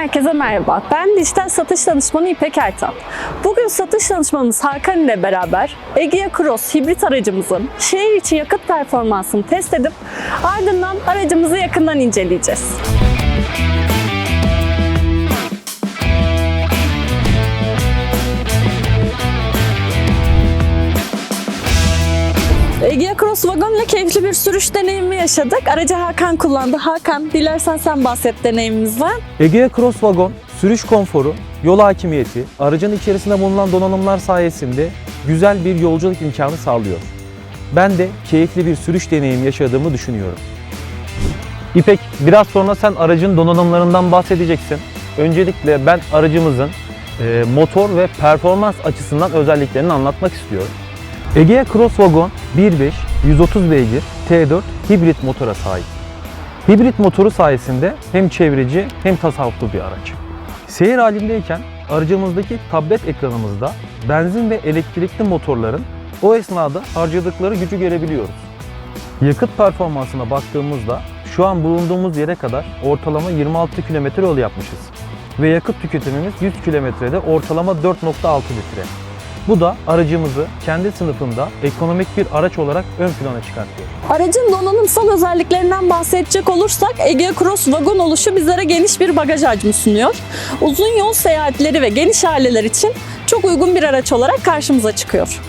Herkese merhaba. Ben dijital satış danışmanı İpek Ertan. Bugün satış danışmanımız Hakan ile beraber Egea Cross hibrit aracımızın şehir içi yakıt performansını test edip ardından aracımızı yakından inceleyeceğiz. Egea Cross Wagon ile keyifli bir sürüş deneyimi yaşadık. Aracı Hakan kullandı. Hakan, dilersen sen bahset deneyimimizden. Egea Cross Wagon, sürüş konforu, yol hakimiyeti, aracın içerisinde bulunan donanımlar sayesinde güzel bir yolculuk imkanı sağlıyor. Ben de keyifli bir sürüş deneyimi yaşadığımı düşünüyorum. İpek, biraz sonra sen aracın donanımlarından bahsedeceksin. Öncelikle ben aracımızın e, motor ve performans açısından özelliklerini anlatmak istiyorum. Egea Cross Wagon 1.5 130 beygir T4 hibrit motora sahip. Hibrit motoru sayesinde hem çevreci hem tasarruflu bir araç. Seyir halindeyken aracımızdaki tablet ekranımızda benzin ve elektrikli motorların o esnada harcadıkları gücü görebiliyoruz. Yakıt performansına baktığımızda şu an bulunduğumuz yere kadar ortalama 26 kilometre yol yapmışız. Ve yakıt tüketimimiz 100 kilometrede ortalama 4.6 litre. Bu da aracımızı kendi sınıfında ekonomik bir araç olarak ön plana çıkartıyor. Aracın donanımsal özelliklerinden bahsedecek olursak Egea Cross Wagon oluşu bizlere geniş bir bagaj hacmi sunuyor. Uzun yol seyahatleri ve geniş aileler için çok uygun bir araç olarak karşımıza çıkıyor.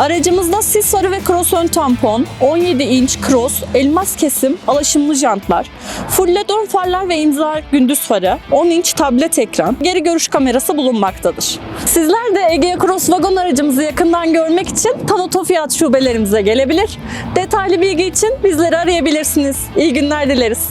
Aracımızda sis farı ve cross tampon, 17 inç cross, elmas kesim, alaşımlı jantlar, full led ön farlar ve imza gündüz farı, 10 inç tablet ekran, geri görüş kamerası bulunmaktadır. Sizler de Egea Cross Wagon aracımızı yakından görmek için Tanoto Fiyat şubelerimize gelebilir. Detaylı bilgi için bizleri arayabilirsiniz. İyi günler dileriz.